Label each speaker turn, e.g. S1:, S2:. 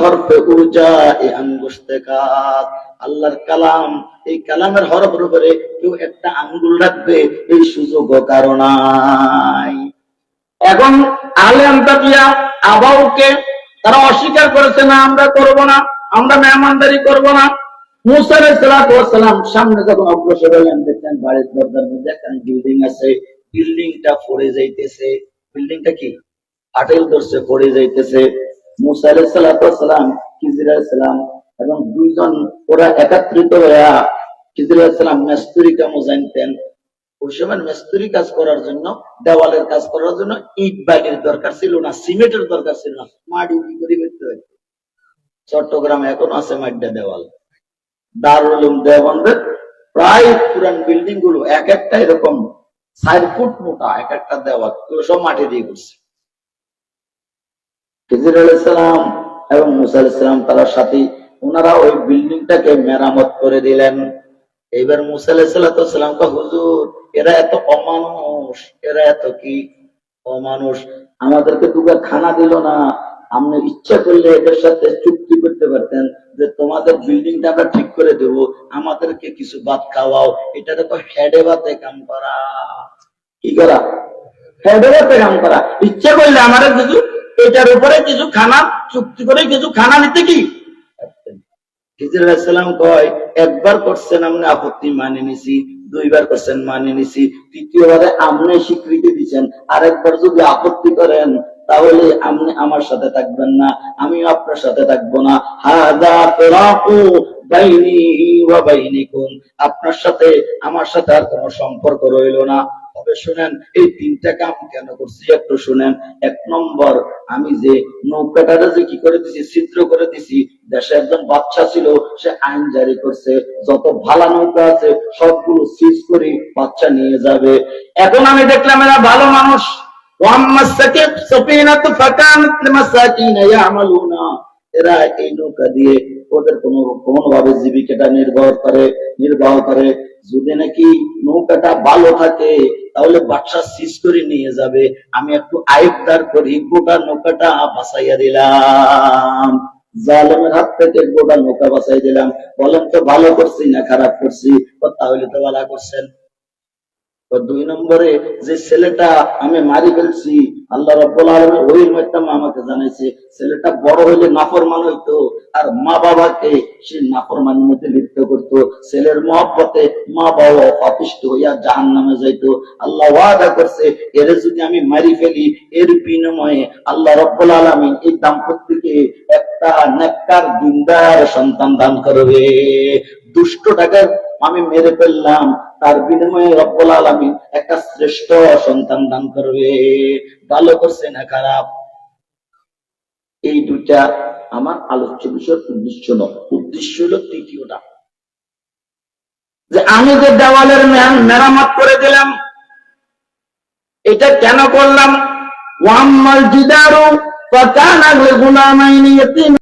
S1: হরফে আল্লাহর কালাম, এই কালামের উপরে কেউ একটা আঙ্গুল রাখবে, এই কারণাই
S2: এখন আবাউকে তারা অস্বীকার করেছে, না, আমরা করব না, আমরা মেহমানদারি করব না।
S1: সামনে যখন অগ্রসর হলেন দেখলেন বাড়ির মধ্যে একটা বিল্ডিং আছে, বিল্ডিংটা পড়ে যাইতেছে। বিল্ডিংটা কি? আটেল ধরছে পড়ে যাইতেছে। এবং দুইজন ওরা একাত্রিত হইয়া খিজির আলাইসালাম মেস্তুরি কামও ওই সময় মেস্তুরি কাজ করার জন্য, দেওয়ালের কাজ করার জন্য ইট বালির দরকার ছিল না, সিমেন্টের দরকার ছিল না, মাটি কি করে করতে হয় চট্টগ্রামে এখনও আছে মাড্ডা দেওয়াল। দারুল দেওবন্দের প্রায় পুরান বিল্ডিংগুলো এক একটা এরকম চার ফুট মোটা, এক একটা দেওয়াল সব মাটি দিয়ে করছে খিজির আলাইসালাম এবং মুসা আলাইসালাম তারা সাথী ওনারা ওই বিল্ডিংটাকে মেরামত করে দিলেন। এইবার মুসা আলাইসাল্লাম হুজুর, এরা এত অমানুষ, এরা এত কি অমানুষ? আমাদেরকে দুবার খানা দিল না। আপনি ইচ্ছা করলে এদের সাথে চুক্তি করতে পারতেন যে তোমাদের বিল্ডিংটা আমরা ঠিক করে দেব। আমাদেরকে কিছু ভাত খাওয়াও। এটা তো হেডে ভাতে কাম করা। কি করা? হেডে ভাতে কাম করা। ইচ্ছা করলে আমাদের কিছু এটার উপরে কিছু খানা, চুক্তি করে কিছু খানা নিতে কি? কয়, একবার করছেন আপত্তি মানে নিছি, দুইবার করছেন মানে নিছি, তৃতীয়বারে স্বীকৃতি দিচ্ছেন, আরেকবার যদি আপত্তি করেন, তাহলে আপনি আমার সাথে থাকবেন না আমি আপনার সাথে থাকব না। হাদা বাইনি আপনার সাথে, আমার সাথে আর কোনো সম্পর্ক রইল না। তবে শুনেন, এই তিনটা কাম কেন করছি একটু শুনেন। এক নম্বর, আমি যে নৌকাটারে যে কি করে দিছি, ছিদ্র করে দিছি, দেশে একজন বাচ্চা ছিল, সে আইন জারি করছে, যত ভালা নৌকা আছে, সবগুলো সিজ করে বাচ্চা নিয়ে যাবে।
S2: এখন আমি দেখলাম এরা ভালো মানুষ।
S1: এরা এই নৌকা দিয়ে ওদের কোন কোনোভাবে জীবিকাটা নির্বাহ করে নির্বাহ করে। যদি নাকি নৌকাটা ভালো থাকে তাহলে বাচ্চা সিজ করে নিয়ে যাবে। আমি একটু আয়বদার করি, গোটা নৌকাটা বাঁচাইয়া দিলাম। জালেমের হাত থেকে গোটা নৌকা বাঁচাই দিলাম। বলেন তো, ভালো করছি না খারাপ করছি? তাহলে তো ভালো করছেন। দুই নম্বরে যে ছেলেটা আমি মারি ফেলছি, আল্লাহ রব্বুল আলমের ওই মধ্যম আমাকে জানাইছে, ছেলেটা বড় হইলে নাফরমান হইতো, আর মা বাবাকে সে নাফরমানের মধ্যে লিপ্ত করতো। ছেলের মহব্বতে মা বাবা পাপিষ্ট হইয়া জাহান নামে যাইতো। আল্লাহ ওয়াদা করছে, এর যদি আমি মারি ফেলি, এর বিনিময়ে আল্লাহ রব্বুল আলমিন এই দাম্পত্যকে একটা নেককার, দিনদার সন্তান দান করবে। দুষ্ট টাকার আমি মেরে ফেললাম, তার বিনিময়ে রব্বুল আলমিন একটা শ্রেষ্ঠ সন্তান দান করবে। ভালো করছে না খারাপ? এই দুইটা আমার আলোচ্য বিষয়ের উদ্দেশ্য নয় উদ্দেশ্য হলো তৃতীয়টা।
S2: যে আমি যে দেওয়ালের মেরাম- মেরামত করে দিলাম, এটা কেন করলাম? ওয়াম্মাল জিদারু ফাকানা লিগুলামাইনি ইয়াতীম।